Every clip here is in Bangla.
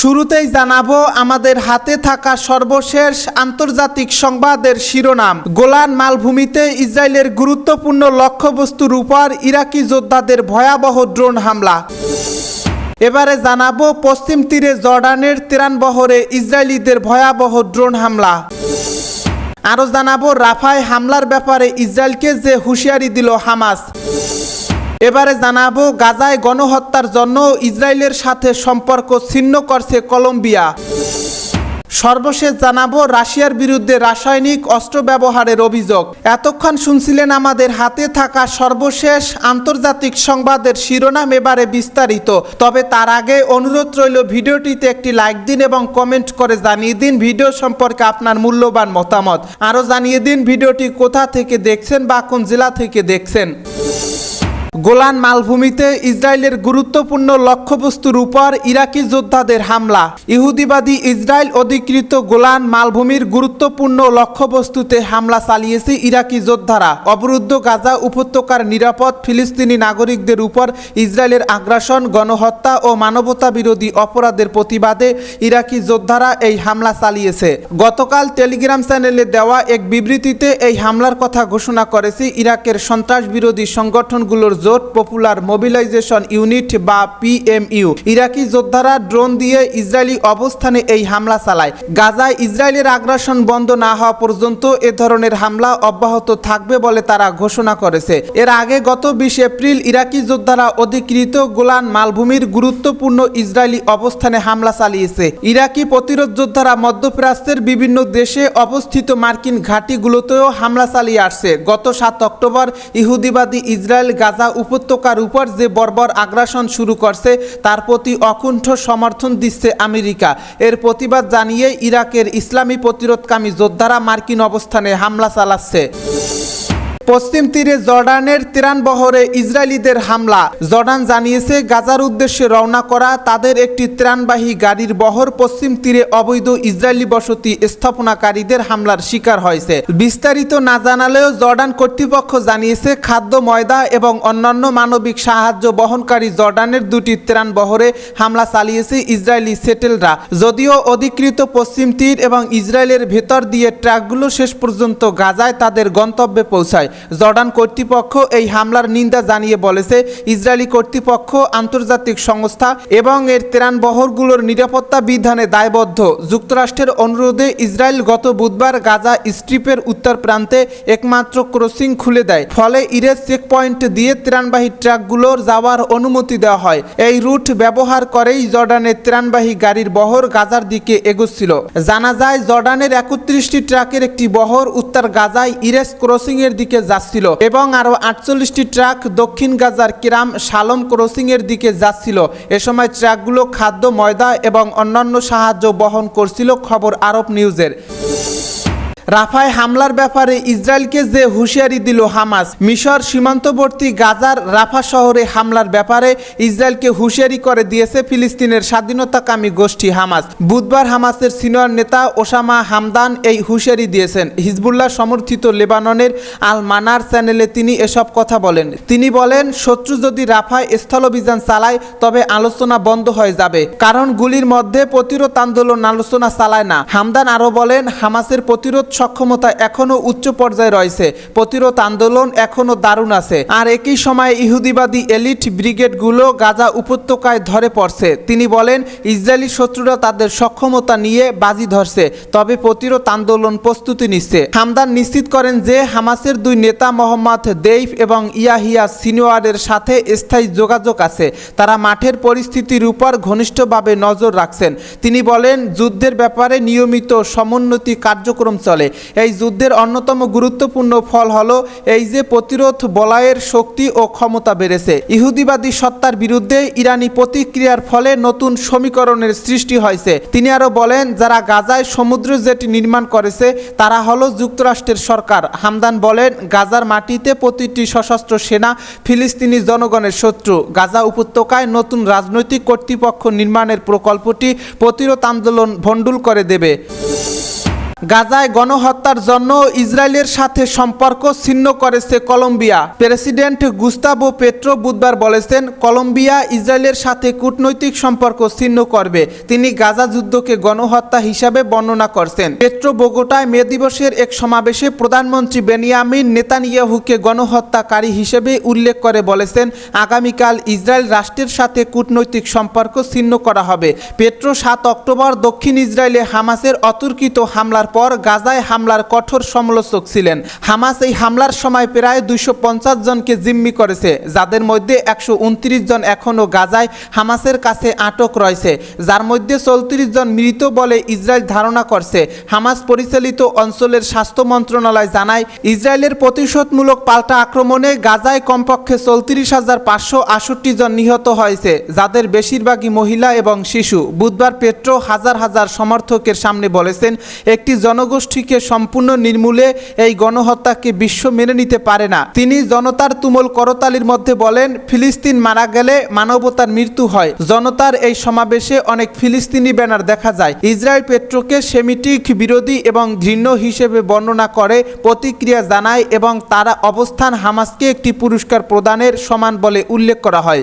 শুরুতেই জানাব, আমাদের হাতে থাকা সর্বশেষ আন্তর্জাতিক সংবাদের শিরোনাম। গোলান মালভূমিতে ইসরায়েলের গুরুত্বপূর্ণ লক্ষ্যবস্তুর উপর ইরাকি যোদ্ধাদের ভয়াবহ ড্রোন হামলা। এবারে জানাব, পশ্চিম তীরে জর্ডানের তিরান বহরে ইসরায়েলিদের ভয়াবহ ড্রোন হামলা। আরও জানাব, রাফায় হামলার ব্যাপারে ইসরায়েলকে যে হুঁশিয়ারি দিল হামাস। এবারে জানাব গাজায় গণহত্যার জন্য ইসরায়েলের সাথে সম্পর্ক ছিন্ন করছে কলম্বিয়া। সর্বশেষ জানাব রাশিয়ার বিরুদ্ধে রাসায়নিক অস্ত্র ব্যবহারের অভিযোগ। এতক্ষণ শুনছিলেন আমাদের হাতে থাকা সর্বশেষ আন্তর্জাতিক সংবাদের শিরোনাম এবারে বিস্তারিত। তবে তার আগে অনুরোধ রইল ভিডিওটিতে একটি লাইক দিন এবং কমেন্ট করে জানিয়ে দিন ভিডিও সম্পর্কে আপনার মূল্যবান মতামত। আরও জানিয়ে দিন ভিডিওটি কোথা থেকে দেখছেন বা কোন জেলা থেকে দেখছেন। গোলান মালভূমিতে ইসরায়েলের গুরুত্বপূর্ণ লক্ষ্যবস্তুর উপর ইরাকি যোদ্ধাদের হামলা। ইহুদিবাদী ইসরায়েল অধিকৃত গোলান মালভূমির গুরুত্বপূর্ণ লক্ষ্যবস্তুতে হামলা চালিয়েছে ইরাকি যোদ্ধারা। অবরুদ্ধ গাজা উপত্যকার নিরাপদ ফিলিস্তিনি নাগরিকদের উপর ইসরায়েলের আগ্রাসন, গণহত্যা ও মানবতা বিরোধী অপরাধের প্রতিবাদে ইরাকি যোদ্ধারা এই হামলা চালিয়েছে। গতকাল টেলিগ্রাম চ্যানেলে দেওয়া এক বিবৃতিতে এই হামলার কথা ঘোষণা করেছে ইরাকের সন্ত্রাস বিরোধী সংগঠনগুলোর জোট পপুলার মোবিলাইজেশন ইউনিট বা পিএমইউ। ইরাকি যোদ্ধারা ড্রোন দিয়ে ইসরায়েলি অবস্থানে এই হামলা চালায়। গাজায় ইসরায়েলের আগ্রাসন বন্ধ না হওয়া পর্যন্ত এ ধরনের হামলা অব্যাহত থাকবে বলে তারা ঘোষণা করেছে। এর আগে গত বিশ এপ্রিল ইরাকি যোদ্ধারা অধিকৃত গোলান মালভূমির গুরুত্বপূর্ণ ইসরায়েলি অবস্থানে হামলা চালিয়েছে। ইরাকি প্রতিরোধ যোদ্ধারা মধ্যপ্রাচ্যের বিভিন্ন দেশে অবস্থিত মার্কিন ঘাঁটিগুলোতেও হামলা চালিয়ে আসছে। গত সাত অক্টোবর ইহুদিবাদী ইসরায়েল গাজা উপত্যকার উপর যে বর্বর আগ্রাসন শুরু করছে, তার প্রতি অকুণ্ঠ সমর্থন দিচ্ছে আমেরিকা। এর প্রতিবাদ জানিয়ে ইরাকের ইসলামী প্রতিরোধকামী যোদ্ধারা মার্কিন অবস্থানে হামলা চালাচ্ছে। পশ্চিম তীরে জর্ডানের তিরান বহরে ইসরায়েলিদের হামলা। জর্ডান জানিয়েছে, গাজার উদ্দেশ্যে রওনা করা তাদের একটি ত্রাণবাহী গাড়ির বহর পশ্চিম তীরে অবৈধ ইসরায়েলি বসতি স্থাপনাকারীদের হামলার শিকার হয়েছে। বিস্তারিত না জানালেও জর্ডান কর্তৃপক্ষ জানিয়েছে, খাদ্য, ময়দা এবং অন্যান্য মানবিক সাহায্য বহনকারী জর্ডানের দুটি ত্রাণ বহরে হামলা চালিয়েছে ইসরায়েলি সেটেলরা। যদিও অধিকৃত পশ্চিম তীর এবং ইসরায়েলের ভেতর দিয়ে ট্রাকগুলো শেষ পর্যন্ত গাজায় তাদের গন্তব্যে পৌঁছায়। জর্ডান কর্তৃপক্ষ এই হামলার নিন্দা জানিয়ে বলেছে, ইসরায়েলি কর্তৃপক্ষ, আন্তর্জাতিক সংস্থা এবং এর ত্রাণ বহরগুলোর নিরাপত্তা বিধানে দায়বদ্ধ। যুক্তরাষ্ট্রের অনুরোধে ইসরায়েল গত বুধবার গাজা স্ট্রিপের উত্তর প্রান্তে একমাত্র ক্রসিং খুলে দেয়। ফলে ইরেজ চেকপয়েন্ট দিয়ে ত্রাণবাহী ট্রাকগুলোর যাওয়ার অনুমতি দেওয়া হয়। এই রুট ব্যবহার করেই জর্ডানের ত্রাণবাহী গাড়ির বহর গাজার দিকে এগোচ্ছিল। জানা যায়, জর্ডানের একত্রিশটি ট্রাকের একটি বহর উত্তর গাজায় ইরেস ক্রসিং এর দিকে যাচ্ছিল এবং আরও আটচল্লিশটি ট্রাক দক্ষিণ গাজার কিরাম শালম ক্রসিং এর দিকে যাচ্ছিল। এ সময় ট্রাকগুলো খাদ্য, ময়দা এবং অন্যান্য সাহায্য বহন করছিল, খবর আরব নিউজের। রাফায় হামলার ব্যাপারে ইসরায়েলকে যে হুঁশিয়ারি দিল হামাস, মিশর সীমান্তবর্তী গাজার রাফা শহরে হামলার ব্যাপারে ইসরায়েলকে হুঁশিয়ারি করে দিয়েছে ফিলিস্তিনের স্বাধীনতাকামী গোষ্ঠী হামাস। বুধবার হামাসের সিনিয়র নেতা ওসামা হামদান এই হুঁশিয়ারি দিয়েছেন। হিজবুল্লাহ সমর্থিত লেবাননের আল মানার চ্যানেলে তিনি এসব কথা বলেন। তিনি বলেন, শত্রু যদি রাফায় স্থলভিযান চালায়, তবে আলোচনা বন্ধ হয়ে যাবে। কারণ গুলির মধ্যে প্রতিরোধ আন্দোলন আলোচনা চালায় না। হামদান আরও বলেন, হামাসের প্রতিরোধ সক্ষমতা এখনও উচ্চ পর্যায়ে রয়েছে। প্রতিরোধ আন্দোলন এখনও দারুণ আছে। আর একই সময়ে ইহুদিবাদী এলিট ব্রিগেডগুলো গাজা উপত্যকায় ধরে পড়ছে। তিনি বলেন, ইসরায়েলি শত্রুরা তাদের সক্ষমতা নিয়ে বাজি ধরছে, তবে প্রতিরোধ আন্দোলন প্রস্তুতি নিচ্ছে। হামদান নিশ্চিত করেন যে হামাসের দুই নেতা মোহাম্মদ দেইফ এবং ইয়াহিয়া সিনোয়ারের সাথে স্থায়ী যোগাযোগ আছে। তারা মাঠের পরিস্থিতির উপর ঘনিষ্ঠভাবে নজর রাখছেন। তিনি বলেন, যুদ্ধের ব্যাপারে নিয়মিত সমুন্নতি কার্যক্রম চলে। এই যুদ্ধের অন্যতম গুরুত্বপূর্ণ ফল হলো এই যে প্রতিরোধ বলয়ের শক্তি ও ক্ষমতা বেড়েছে। ইহুদিবাদী সত্তার বিরুদ্ধে ইরানি প্রতিক্রিয়ার ফলে নতুন সমীকরণের সৃষ্টি হয়েছে। তিনি আরও বলেন, যারা গাজায় সমুদ্র জেটি নির্মাণ করেছে, তারা হলো যুক্তরাষ্ট্রের সরকার। হামদান বলেন, গাজার মাটিতে প্রতিটি সশস্ত্র সেনা ফিলিস্তিনি জনগণের শত্রু। গাজা উপত্যকায় নতুন রাজনৈতিক কর্তৃপক্ষ নির্মাণের প্রকল্পটি প্রতিরোধ আন্দোলন ভণ্ডুল করে দেবে। গাজায় গণহত্যার জন্য ইসরায়েলের সাথে সম্পর্ক ছিন্ন করেছে কলম্বিয়া। প্রেসিডেন্ট গুস্তাভো পেট্রো বুধবার বলেছেন, কলম্বিয়া ইসরায়েলের সাথে কূটনৈতিক সম্পর্ক ছিন্ন করবে। তিনি গাজা যুদ্ধকে গণহত্যা হিসাবে বর্ণনা করছেন। পেট্রো বোগোটায় মে দিবসের এক সমাবেশে প্রধানমন্ত্রী বেনিয়ামিন নেতানিয়াহুকে গণহত্যাকারী হিসেবে উল্লেখ করে বলেছেন, আগামীকাল ইসরায়েল রাষ্ট্রের সাথে কূটনৈতিক সম্পর্ক ছিন্ন করা হবে। পেট্রো সাত অক্টোবর দক্ষিণ ইসরায়েলে হামাসের অতর্কিত হামলার পর গাজায় হামলার কঠোর সমালোচক ছিলেন। হামাস এই হামলার সময় প্রায় দুইশো পঞ্চাশ জনকে জিম্মি করেছে, যাদের মধ্যে একশো উনত্রিশ জন এখনও গাজায় হামাসের কাছে আটক রয়েছে। যার মধ্যে চৌত্রিশ জন মৃত বলে ইসরায়েল ধারণা করছে। হামাস পরিচালিত অঞ্চলের স্বাস্থ্য মন্ত্রণালয় জানায়, ইসরায়েলের প্রতিশোধমূলক পাল্টা আক্রমণে গাজায় কমপক্ষে চৌত্রিশ হাজার পাঁচশো আষট্টি জন নিহত হয়েছে, যাদের বেশিরভাগই মহিলা এবং শিশু। বুধবার পেট্রো হাজার হাজার সমর্থকের সামনে বলেছেন, একটি জনগোষ্ঠীকে সম্পূর্ণ নির্মূলে এই গণহত্যাকে বিশ্ব মেনে নিতে পারে না। তিনি জনতার তুমল করতালির মধ্যে বলেন, ফিলিস্তিন মারা গেলে মানবতার মৃত্যু হয়। জনতার এই সমাবেশে অনেক ফিলিস্তিনি ব্যানার দেখা যায়। ইসরায়েল পেট্রোকে সেমিটিক বিরোধী এবং ঘৃণ্য হিসেবে বর্ণনা করে, প্রতিক্রিয়া জানায় এবং তারা অবস্থান হামাসকে একটি পুরস্কার প্রদানের সমান বলে উল্লেখ করা হয়।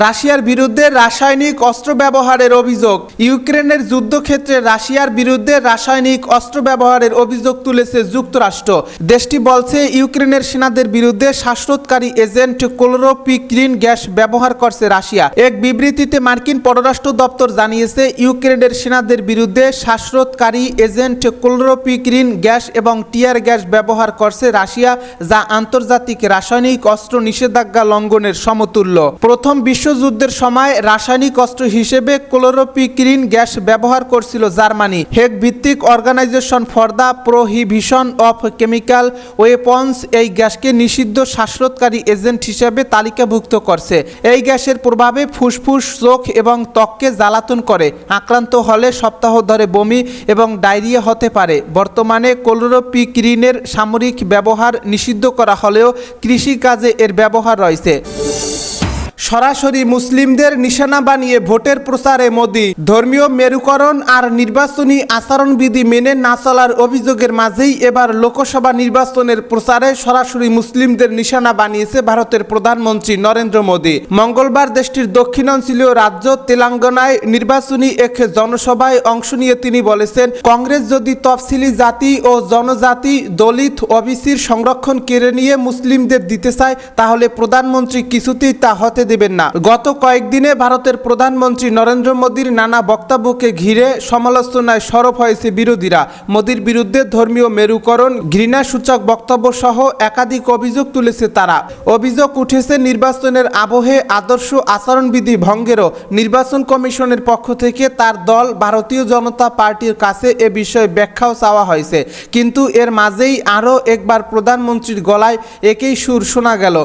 রাশিয়ার বিরুদ্ধে রাসায়নিক অস্ত্র ব্যবহারের অভিযোগ। ইউক্রেনের যুদ্ধক্ষেত্রে রাশিয়ার বিরুদ্ধে রাসায়নিক অস্ত্র ব্যবহারের অভিযোগ তুলেছে যুক্তরাষ্ট্র। দেশটি বলছে, ইউক্রেনের সেনাদের বিরুদ্ধে শ্বাসরোধকারী এজেন্ট ক্লোরোপিক্রিন গ্যাস ব্যবহার করছে রাশিয়া। এক বিবৃতিতে মার্কিন পররাষ্ট্র দপ্তর জানিয়েছে, ইউক্রেনের সেনাদের বিরুদ্ধে শ্বাসরোধকারী এজেন্ট ক্লোরোপিক্রিন গ্যাস এবং টিয়ার গ্যাস ব্যবহার করছে রাশিয়া, যা আন্তর্জাতিক রাসায়নিক অস্ত্র নিষেধাজ্ঞা লঙ্ঘনের সমতুল্য। প্রথম বিশ্বযুদ্ধের সময় রাসায়নিক অস্ত্র হিসেবে ক্লোরোপিক্রিন গ্যাস ব্যবহার করছিল জার্মানি। হেগ ভিত্তিক organisation for the prohibition of chemical weapons এই গ্যাসকে নিষিদ্ধ শ্বাসরোধকারী এজেন্ট হিসেবে তালিকাভুক্ত করছে। এই গ্যাসের প্রভাবে ফুসফুস, চোখ এবং ত্বককে জ্বালাতন করে, আক্রান্ত হলে সপ্তাহ ধরে বমি এবং ডায়রিয়া হতে পারে। বর্তমানে ক্লোরোপিক্রিনের সামরিক ব্যবহার নিষিদ্ধ করা হলেও কৃষিকাজে এর ব্যবহার রয়েছে। সরাসরি মুসলিমদের নিশানা বানিয়ে ভোটের প্রচারে মোদি। ধর্মীয় মেরুকরণ আর নির্বাচনী আচরণবিধি মেনে না চলার অভিযোগের মাঝেই এবার লোকসভা নির্বাচনের প্রচারে সরাসরি মুসলিমদের নিশানা বানিয়েছে ভারতের প্রধানমন্ত্রী নরেন্দ্র মোদী। মঙ্গলবার দেশটির দক্ষিণাঞ্চলীয় রাজ্য তেলেঙ্গানায় নির্বাচনী এক জনসভায় অংশ নিয়ে তিনি বলেছেন, কংগ্রেস যদি তফসিলি জাতি ও জনজাতি, দলিত ওবিসির সংরক্ষণ কেড়ে নিয়ে মুসলিমদের দিতে চায়, তাহলে প্রধানমন্ত্রী কিছুতেই তা হতে দেবেন না। গত কয়েকদিনে ভারতের প্রধানমন্ত্রী নরেন্দ্র মোদীর নানা বক্তব্যকে ঘিরে সমালোচনায় সরব হয়েছে বিরোধীরা। মোদীর বিরুদ্ধে ধর্মীয় মেরুকরণ, ঘৃণাসূচক বক্তব্য সহ একাধিক অভিযোগ তুলেছে তারা। অভিযোগ উঠেছে নির্বাচনের আবহে আদর্শ আচরণবিধি ভঙ্গেরও। নির্বাচন কমিশনের পক্ষ থেকে তার দল ভারতীয় জনতা পার্টির কাছে এ বিষয়ে ব্যাখ্যাও চাওয়া হয়েছে। কিন্তু এর মাঝেই আরও একবার প্রধানমন্ত্রীর গলায় একই সুর শোনা গেল।